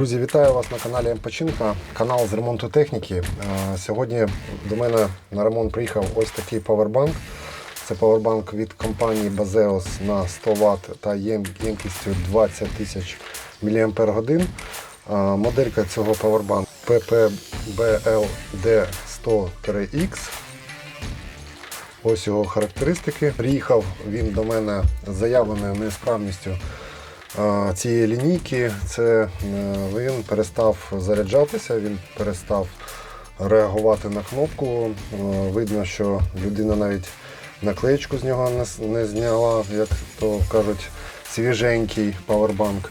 Друзі, вітаю вас на каналі М-Починка, канал з ремонту техніки. Е, Сьогодні до мене на ремонт приїхав ось такий павербанк. Це павербанк від компанії Bazeos на 100 Вт та ємкістю 20 тисяч мАч. Моделька цього павербанку PPBLD100-X. Ось його характеристики. Приїхав він до мене з заявленою несправністю цієї лінійки. Це е, він перестав заряджатися, він перестав реагувати на кнопку. Е, Видно, що людина навіть наклеєчку з нього не, зняла, як то кажуть, свіженький павербанк.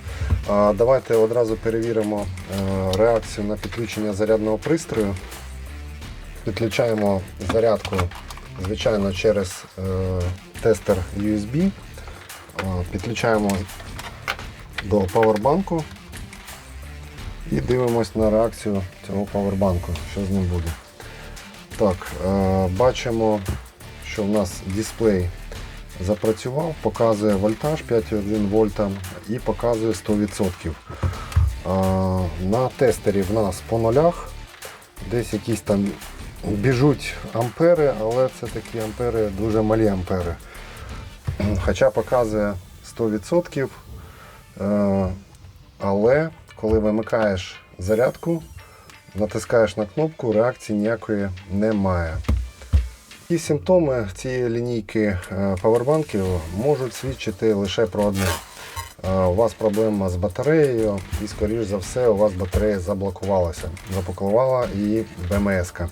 Давайте одразу перевіримо е, реакцію на підключення зарядного пристрою. Підключаємо зарядку, звичайно, через тестер USB. Підключаємо до павербанку і дивимось на реакцію цього павербанку, що з ним буде. Так, е, бачимо, що в нас дисплей запрацював, показує вольтаж 5,1 вольта і показує 100%. Е, на тестері в нас по нулях, десь якісь там біжуть ампери, але це такі ампери, дуже малі ампери. Хоча показує 100%. Е, Але коли вимикаєш зарядку, натискаєш на кнопку, реакції ніякої немає. І симптоми цієї лінійки е, павербанків можуть свідчити лише про одне. Е, У вас проблема з батареєю, і, скоріш за все, у вас батарея заблокувалася. Заблокувала її БМС. -ка.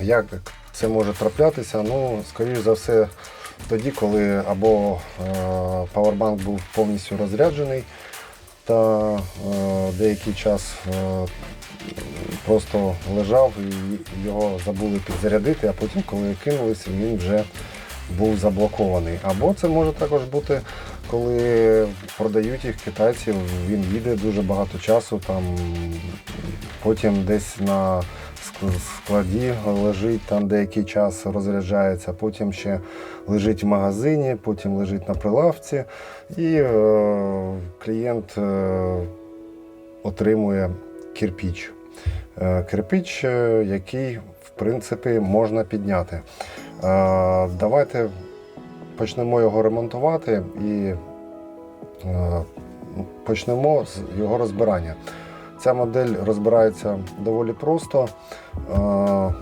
Як це може траплятися? Ну, скоріш за все, тоді, коли або е, павербанк був повністю розряджений, та е, деякий час е, просто лежав і його забули підзарядити, а потім, коли кинулися, він вже був заблокований. Або це може також бути, коли продають їх китайців, він їде дуже багато часу, там потім десь на складі лежить, там деякий час розряджається, потім ще лежить в магазині, потім лежить на прилавці, і е, клієнт е, отримує кирпіч. Е, Кирпіч, е, який в принципі можна підняти. Е, Давайте почнемо його ремонтувати і е, почнемо з його розбирання. Ця модель розбирається доволі просто. Е,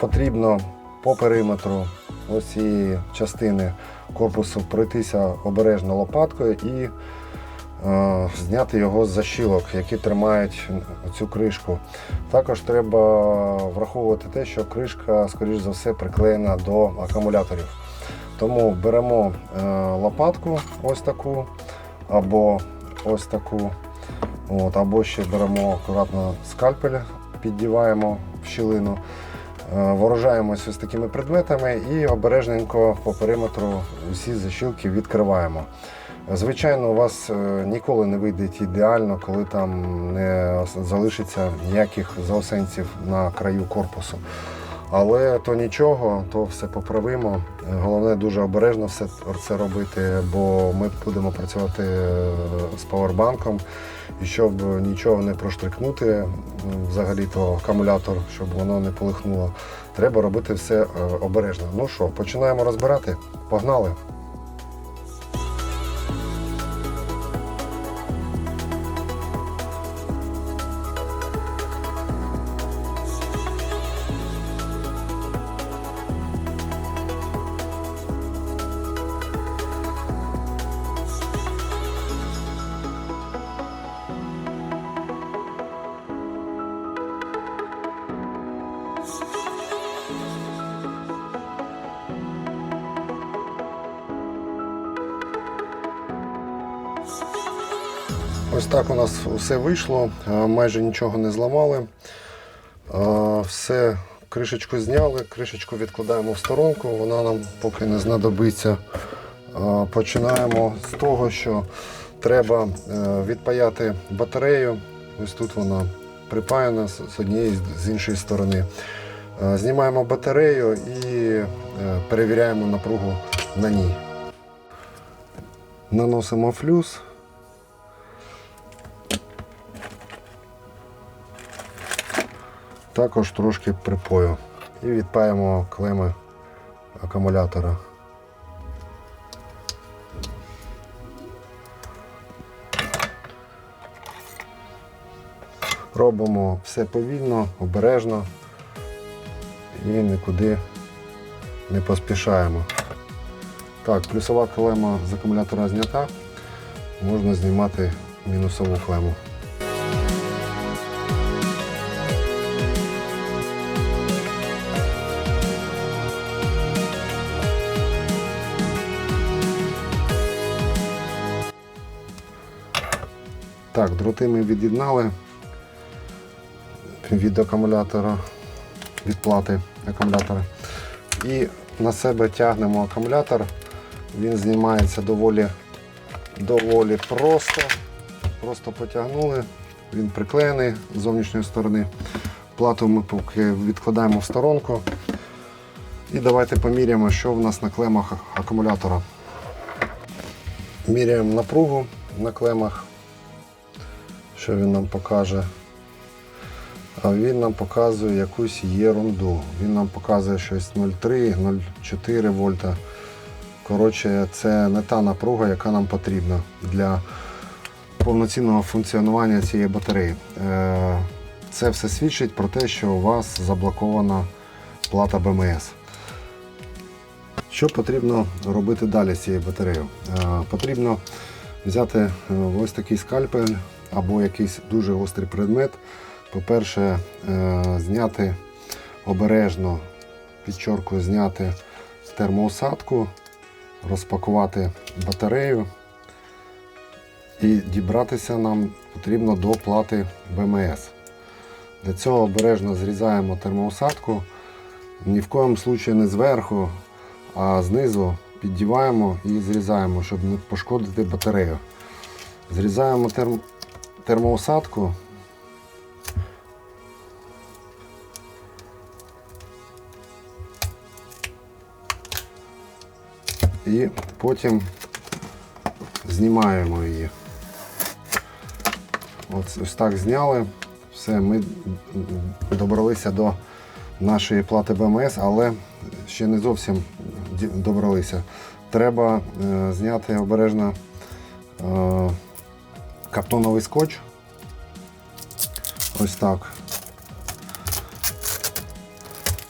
Потрібно по периметру цієї частини корпусу пройтися обережно лопаткою і е, зняти його з защілок, які тримають цю кришку. Також треба враховувати те, що кришка, скоріш за все, приклеєна до акумуляторів. Тому беремо е, лопатку ось таку, або ось таку, от, або ще беремо акуратно скальпель, піддіваємо в щілину. Е, Вооружаємось ось такими предметами і обережненько по периметру усі защілки відкриваємо. Звичайно, у вас е, ніколи не вийде ідеально, коли там не залишиться ніяких заосенців на краю корпусу. Але то нічого, то все поправимо. Головне дуже обережно все це робити, бо ми будемо працювати е, з павербанком. І щоб нічого не проштрикнути, взагалі то акумулятор, щоб воно не полихнуло, треба робити все е, обережно. Ну що, починаємо розбирати? Погнали! Нас все вийшло, майже нічого не зламали. Все, кришечку зняли, кришечку відкладаємо в сторонку, вона нам поки не знадобиться. Починаємо з того, що треба е, відпаяти батарею. Ось тут вона припаяна з однієї з іншої сторони. Е, Знімаємо батарею і е, перевіряємо напругу на ній. Наносимо флюс. Також трошки припою. І відпаємо клеми акумулятора. Робимо все повільно, обережно і нікуди не поспішаємо. Так, плюсова клема з акумулятора знята, можна знімати мінусову клему. Так, дроти ми від'єднали від акумулятора, від плати акумулятора. І на себе тягнемо акумулятор. Він знімається доволі, доволі просто. Просто потягнули, він приклеєний з зовнішньої сторони. Плату ми поки відкладаємо в сторонку. І давайте поміряємо, що в нас на клемах акумулятора. Міряємо напругу на клемах, що він нам покаже. А він нам показує якусь єрунду. Він нам показує щось 0,3, 0,4 вольта. Коротше, це не та напруга, яка нам потрібна для повноцінного функціонування цієї батареї. Е, Це все свідчить про те, що у вас заблокована плата БМС. Що потрібно робити далі з цією батареєю? Е, Потрібно взяти е, ось такий скальпель або якийсь дуже гострий предмет. По-перше, е, зняти обережно, підчоркою зняти термоусадку, розпакувати батарею і дібратися нам потрібно до плати БМС. Для цього обережно зрізаємо термоусадку, ні в коєму случаю не зверху, а знизу піддіваємо і зрізаємо, щоб не пошкодити батарею. Зрізаємо терм... термоусадку. І потім знімаємо її. Ось, ось так зняли. Все, ми добралися до нашої плати БМС, але ще не зовсім добралися. Треба е, зняти обережно е, картоновий скотч. Ось так.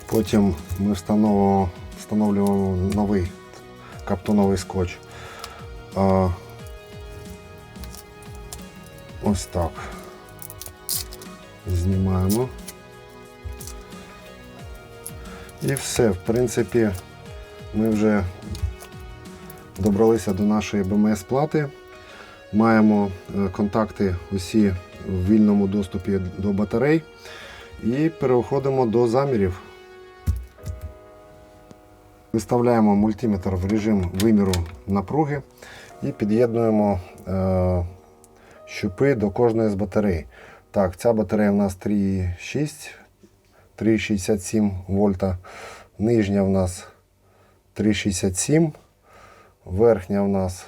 Потім ми встановимо, встановлюємо новий каптоновий скотч. Ось так. Знімаємо. І все, в принципі, ми вже добралися до нашої БМС плати. Маємо е, контакти усі в вільному доступі до батарей. І переходимо до замірів. Виставляємо мультиметр в режим виміру напруги і під'єднуємо е, щупи до кожної з батарей. Так, ця батарея у нас 3,6, 3,67 вольта. Нижня в нас 3,67, верхня в нас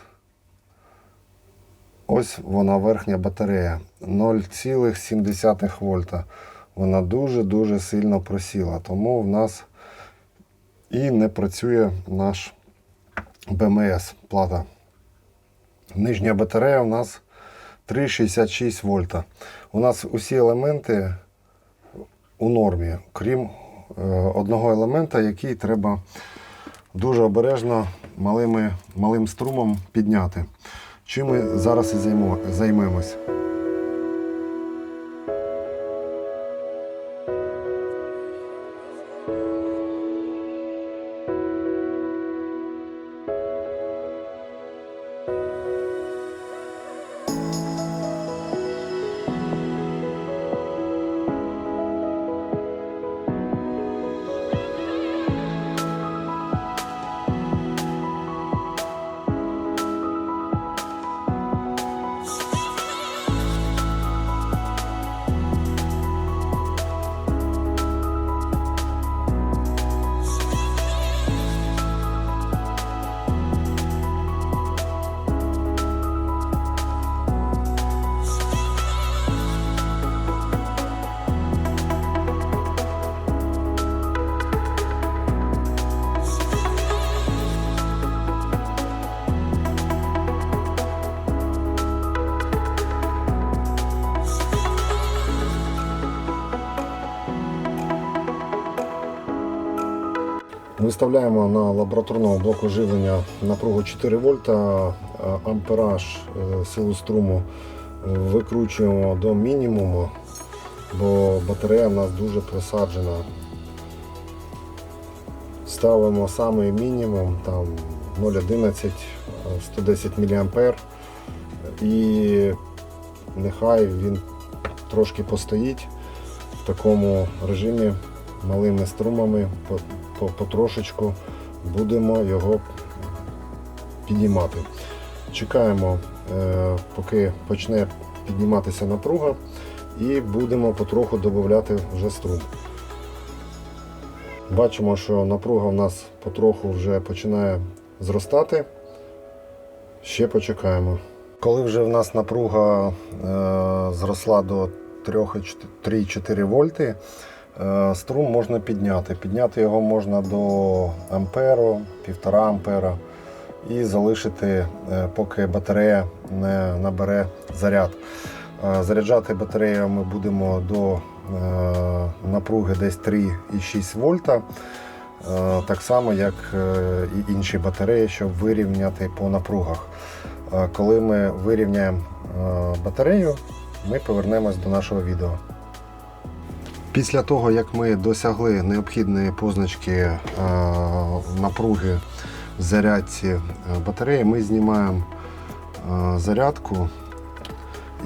ось вона верхня батарея 0,7 вольта. Вона дуже-дуже сильно просіла, тому в нас і не працює наш БМС плата. Нижня батарея у нас 3,66 вольта. У нас усі елементи у нормі, крім е, одного елемента, який треба дуже обережно малими, малим струмом підняти. Чим ми зараз і займо, Виставляємо на лабораторному блоку живлення напругу 4 вольта, ампераж е, силу струму викручуємо до мінімуму, бо батарея в нас дуже просаджена. Ставимо самий мінімум, там 0,11, 110 мА і нехай він трошки постоїть в такому режимі малими струмами потрошечку будемо його піднімати. Чекаємо, е, поки почне підніматися напруга, і будемо потроху додати вже струм. Бачимо, що напруга в нас потроху вже починає зростати. Ще почекаємо. Коли вже в нас напруга е, зросла до 3-3,4 вольти, струм можна підняти. Підняти його можна до амперу, 1,5 ампера і залишити, е, поки батарея не набере заряд. Е, Заряджати батарею ми будемо до е, напруги десь 3,6 вольта. Е, Так само, як е, і інші батареї, щоб вирівняти по напругах. Е, Коли ми вирівняємо е, батарею, ми повернемось до нашого відео. Після того, як ми досягли необхідної позначки е, напруги в зарядці е, батареї, ми знімаємо е, зарядку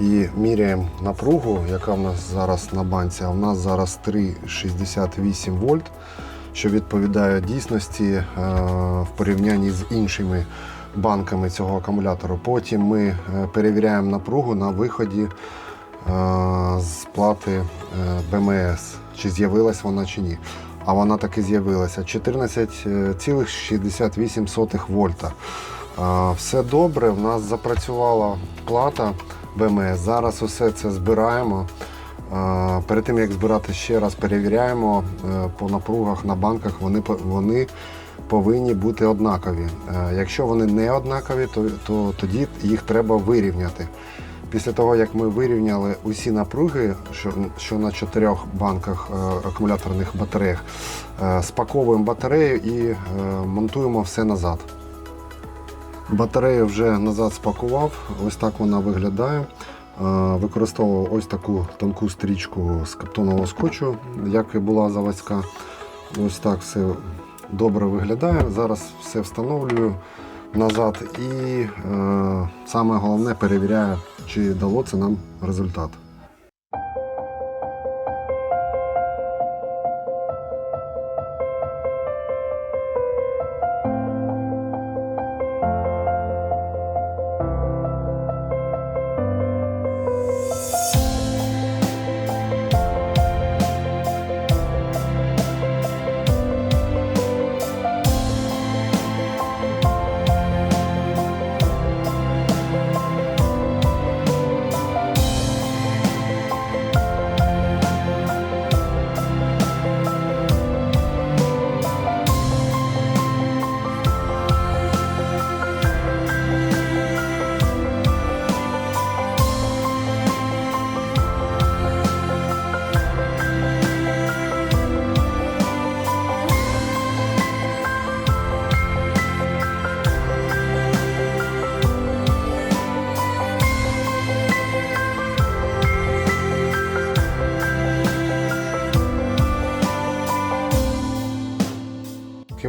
і міряємо напругу, яка в нас зараз на банці. А в нас зараз 3,68 вольт, що відповідає дійсності в порівнянні з іншими банками цього акумулятору. Потім ми перевіряємо напругу на виході з плати е, БМС, чи з'явилась вона чи ні. А вона таки з'явилася 14,68 вольта. Е, Все добре, в нас запрацювала плата БМС. Зараз усе це збираємо. Е, Перед тим як збирати ще раз, перевіряємо е, по напругах на банках. Вони вони повинні бути однакові. Е, Якщо вони не однакові, то, то тоді їх треба вирівняти. Після того, як ми вирівняли усі напруги, що, що на чотирьох банках е, акумуляторних батареях, е, спаковуємо батарею і е, монтуємо все назад. Батарею вже назад спакував, ось так вона виглядає. Е, Використовував ось таку тонку стрічку з каптонового скотчу, як і була заводська. Ось так все добре виглядає. Зараз все встановлюю назад і е, саме головне перевіряю, чи дало це нам результат.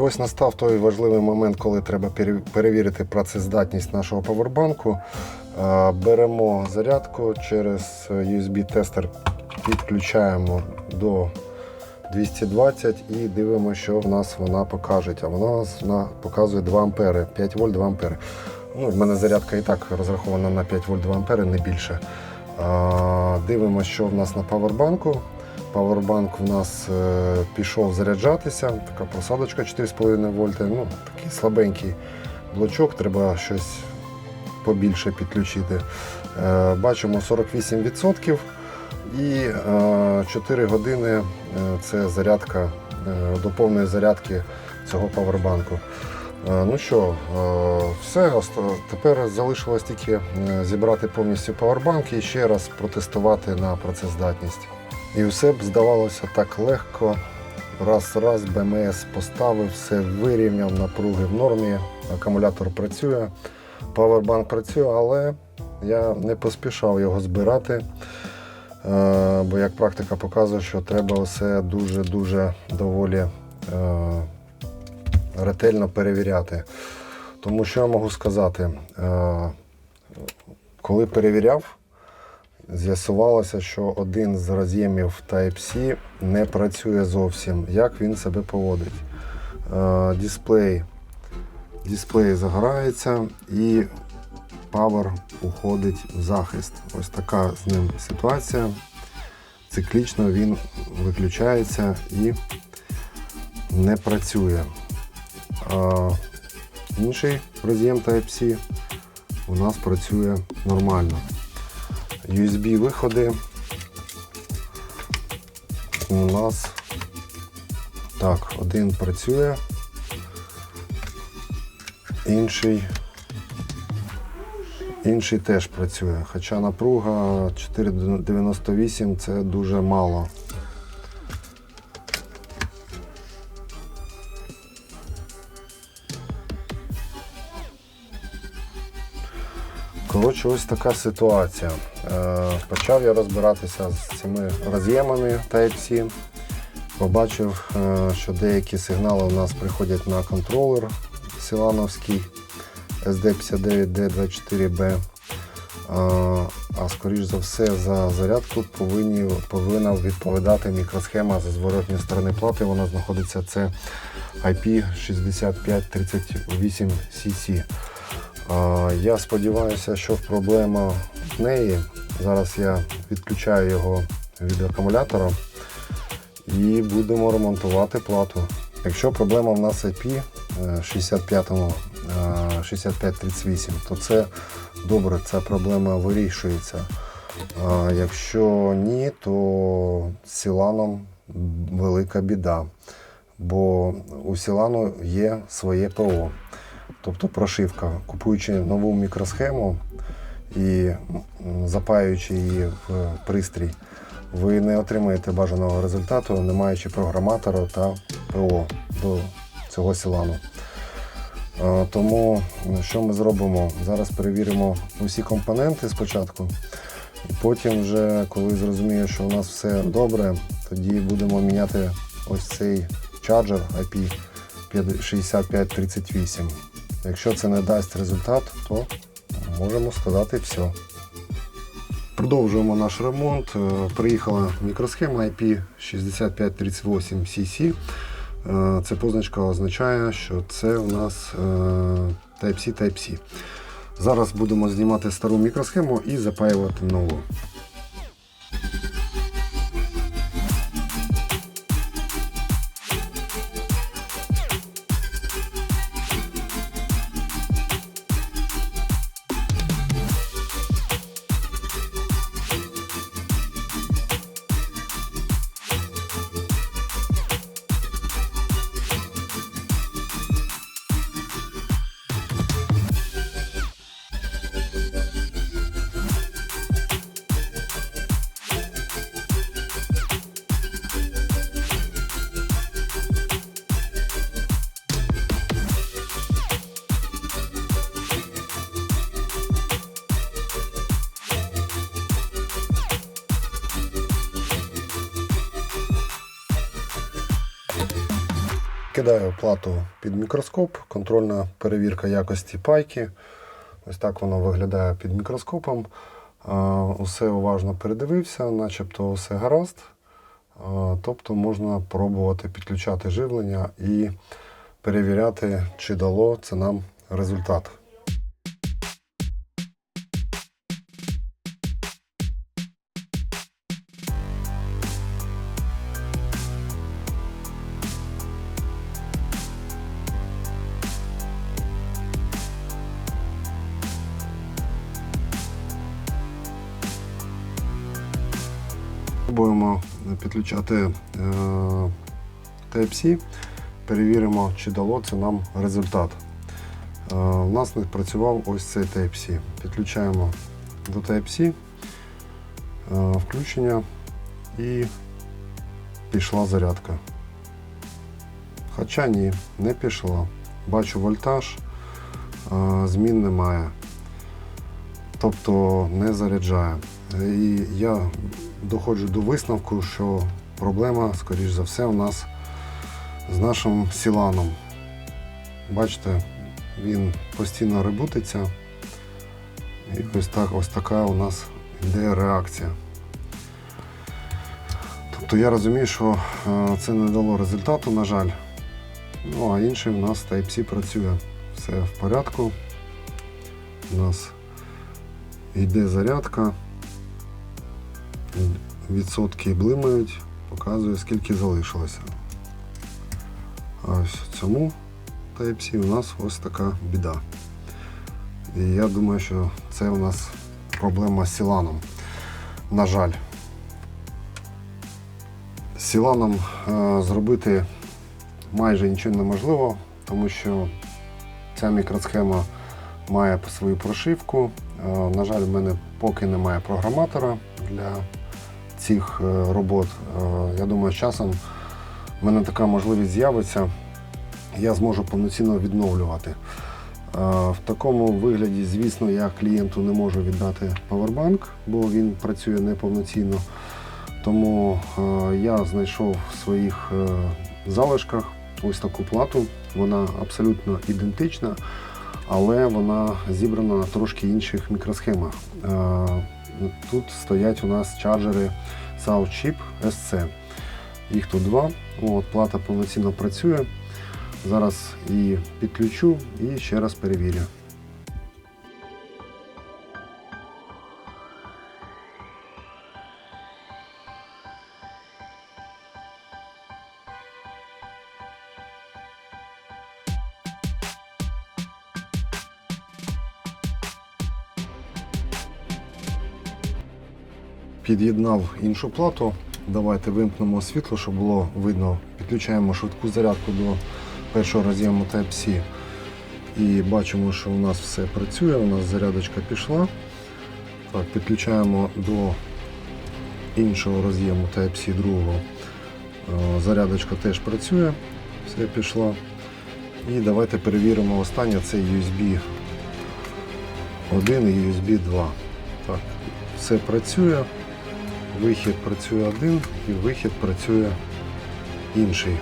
Ось настав той важливий момент, коли треба перевірити працездатність нашого павербанку. Е, Беремо зарядку через USB-тестер, підключаємо до 220 і дивимося, що в нас вона покаже. А вона вона показує 2 ампери, 5 вольт 2 ампери. Ну, в мене зарядка і так розрахована на 5 вольт 2 ампери, не більше. Е, Дивимося, що в нас на павербанку. Павербанк у нас е, пішов заряджатися, така просадочка 4,5 вольта. Ну, такий слабенький блочок, треба щось побільше підключити. Е, бачимо 48% і е, 4 години е, це зарядка до повної зарядки цього павербанку. Ну що, все, тепер залишилось тільки зібрати повністю павербанк і ще раз протестувати на працездатність. І все б здавалося так легко Раз, раз, БМС поставив, все вирівняв, напруги в нормі, акумулятор працює, павербанк працює, але я не поспішав його збирати, е, бо як практика показує, що треба все дуже-дуже доволі е, ретельно перевіряти. Тому що я можу сказати, е, коли перевіряв, з'ясувалося, що один з роз'ємів Type-C не працює зовсім. Як він себе поводить? Е, Дисплей, дисплей загорається і Power уходить в захист. Ось така з ним ситуація. Циклічно він виключається і не працює. А інший роз'єм Type-C у нас працює нормально. USB виходи у нас так, один працює, інший, інший теж працює. Хоча напруга 4,98 це дуже мало. Коротше, ось така ситуація. Е, Почав я розбиратися з цими роз'ємами Type-C. Побачив, е, що деякі сигнали у нас приходять на контролер Силановський SD59D24B. А, а скоріш за все за зарядку повинні, повинна відповідати мікросхема з зворотньої сторони плати. Вона знаходиться це IP6538CC. Я сподіваюся, що проблема в неї. Зараз я відключаю його від акумулятора і будемо ремонтувати плату. Якщо проблема в нас IP е, 65 е, 6538, то це добре, ця проблема вирішується. Якщо ні, то з Сіланом велика біда. Бо у Сілану є своє ПО. Тобто прошивка. Купуючи нову мікросхему і запаюючи її в пристрій, ви не отримаєте бажаного результату, не маючи програматора та ПО до цього сілану. Е, Тому що ми зробимо? Зараз перевіримо усі компоненти спочатку, потім, вже, коли зрозумію, що у нас все добре, тоді будемо міняти ось цей чарджер IP 6538. Якщо це не дасть результат, то можемо сказати все. Продовжуємо наш ремонт. Е, Приїхала мікросхема IP 6538CC. Е, Ця позначка означає, що це у нас е, Type-C Type-C. Зараз будемо знімати стару мікросхему і запаювати нову. Кидаю плату під мікроскоп, контрольна перевірка якості пайки. Ось так воно виглядає під мікроскопом. Усе уважно передивився, начебто все гаразд. Тобто можна пробувати підключати живлення і перевіряти, чи дало це нам результат. Підключати е, Type-C, перевіримо, чи дало це нам результат. Е, У нас не працював ось цей Type-C. Підключаємо до Type-C, е, включення і пішла зарядка. Хоча ні, не пішло. Бачу вольтаж, змін немає. Тобто не заряджає. І я доходжу до висновку, що проблема, скоріш за все, у нас з нашим сіланом. Бачите, він постійно ребутиться. І ось так, ось така у нас йде реакція. Тобто я розумію, що е, це не дало результату, на жаль. Ну, а інший у нас Type-C працює. Все в порядку. У нас йде зарядка. Відсотки блимають, показує скільки залишилося. А ось цьому Type-C у нас ось така біда. І я думаю, що це у нас проблема з Сіланом. На жаль. З Сіланом е, зробити майже нічого неможливо, тому що ця мікросхема має свою прошивку. Е, На жаль, в мене поки немає програматора для цих е, робот. Е, Я думаю, з часом в мене така можливість з'явиться, я зможу повноцінно відновлювати. В такому вигляді, звісно, я клієнту не можу віддати павербанк, бо він працює неповноцінно. Тому я знайшов в своїх залишках ось таку плату. Вона абсолютно ідентична, але вона зібрана на трошки інших мікросхемах. Е, Тут стоять у нас чарджери SouthChip SC. Їх тут два. От, плата повноцінно працює. Зараз її підключу і ще раз перевірю. Під'єднав іншу плату. Давайте вимкнемо світло, щоб було видно. Підключаємо швидку зарядку до першого роз'єму Type-C. І бачимо, що у нас все працює, у нас зарядочка пішла. Так, Підключаємо до іншого роз'єму Type-C другого. Е, Зарядочка теж працює, все пішла. І давайте перевіримо останнє, це USB 1 і USB 2. Так, все працює. Вихід працює один і вихід працює інший.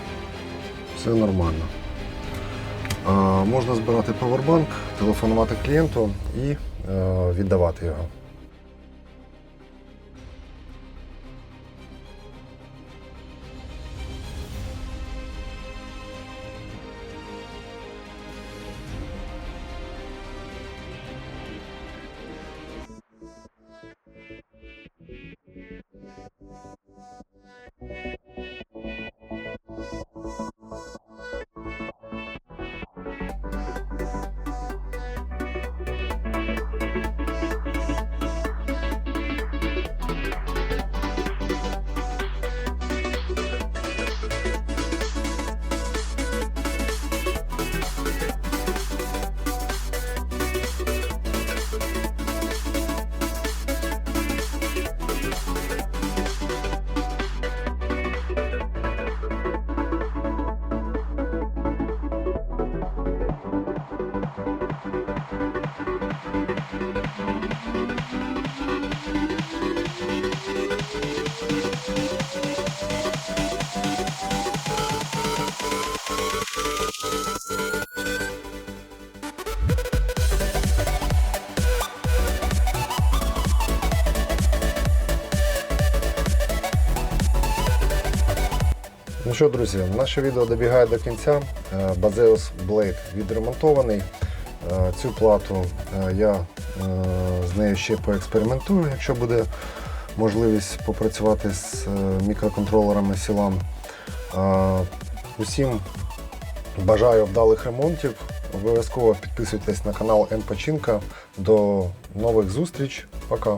Все нормально. Можна збирати павербанк, телефонувати клієнту і е, віддавати його. Що, друзі, наше відео добігає до кінця. Е, Bazeus Blade відремонтований. Е, Цю плату е, я з нею ще поекспериментую, якщо буде можливість попрацювати з мікроконтролерами. Е, Усім бажаю вдалих ремонтів. Обов'язково підписуйтесь на канал М До нових зустріч. Пока.